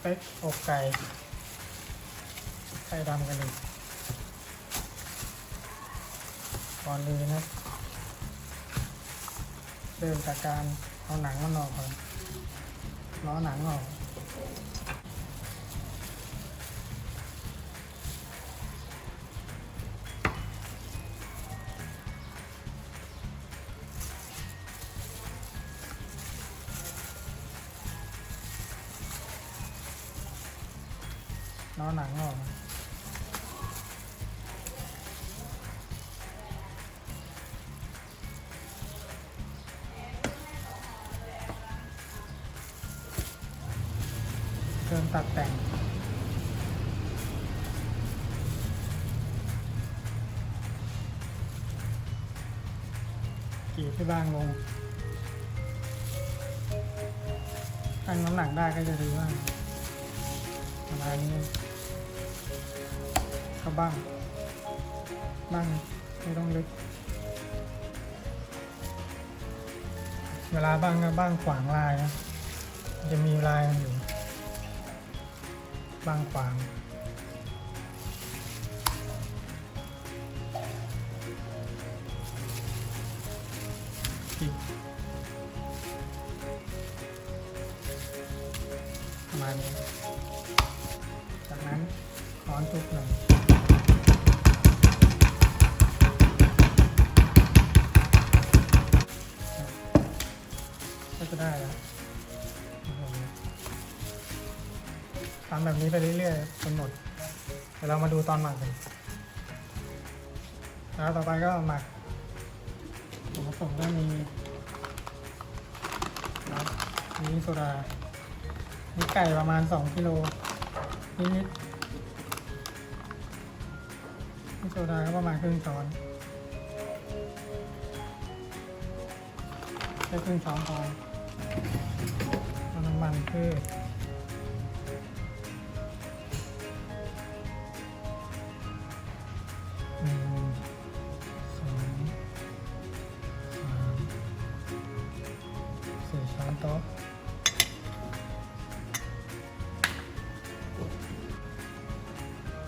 เป็กอกไก่ ไก่ดำกันเลยก่อนเลยนะ เริ่มจากการเอาหนังมันออกก่อนล้อหนังออก ล้อหนังออกนะเริ่มตัดแต่งกรีดที่บางลงตั้งน้ำหนักได้ก็จะดีมากประมาณนี้ ก็บ้างบ้างไม่ต้องลึก เวลาบ้างก็บ้างขวางลายนะ จะมีลายอยู่ บ้างขวางประมาณนี้ อนทุบหนึ่งก็จะได้แล้วทำแบบนี้ไปเรื่อยๆจนหมดเดี๋ยวเรามาดูตอนหมักกันแล้วต่อไปก็หมักส่วนผสมก็มีน้ำมีโซดามีไก่ประมาณ 2กิโลนิดๆ โซดาก็ประมาณครึ่งช้อนแค่ครึ่งช้อนพอเอาน้ำมันพืชหนึ่งสองสามสี่ช้อนโต๊ะ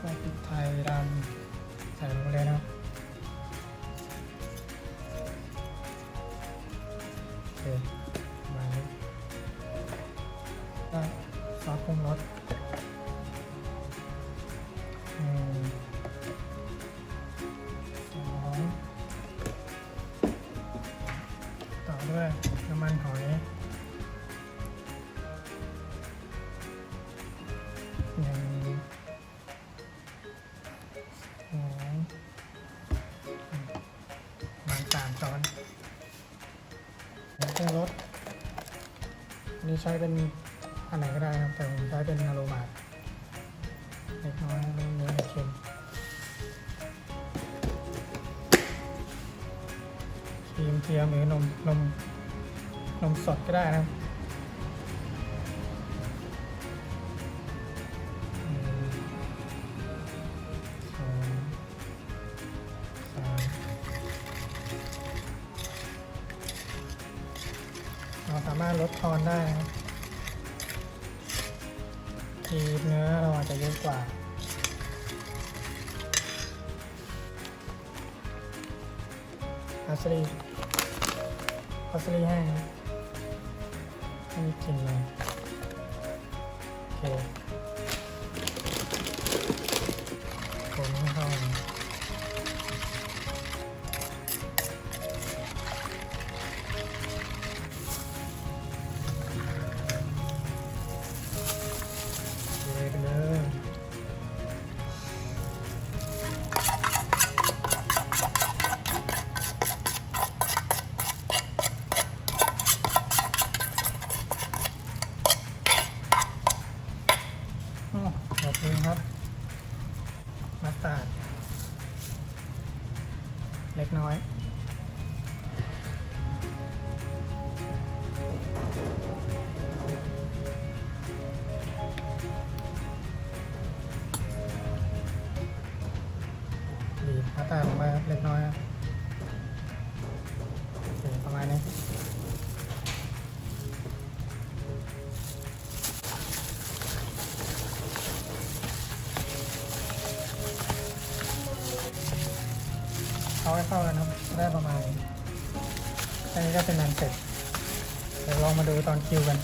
พริกไทยดำ ใส่ลงไปเลยนะครับโอเคมาเลยก็ซอสปรุงรสหนึ่งสองต่อด้วยน้ำมันหอยหนึ่ง ผงปรุงรสอันนี้ใช้เป็นอันไหนก็ได้นะครับ แต่ผมใช้เป็นอโรมาเล็กน้อยเนื้อไม่เค็มครีมเทียมหรือนมนมนมสดก็ได้นะครับามารถลดทอนได้นะทีเนื้อเราอาจจะเยอะกว่าพาสลีพาสลีแห้งไม่มีกลิ่นเลยโอเค เล็กน้อย ดีพาแต่ออกมาเล็กน้อย เขาให้เข้ากันครับได้ประมาณนี้อันนี้ก็เป็นนันเสร็จเดี๋ยวลองมาดูตอนคิวกัน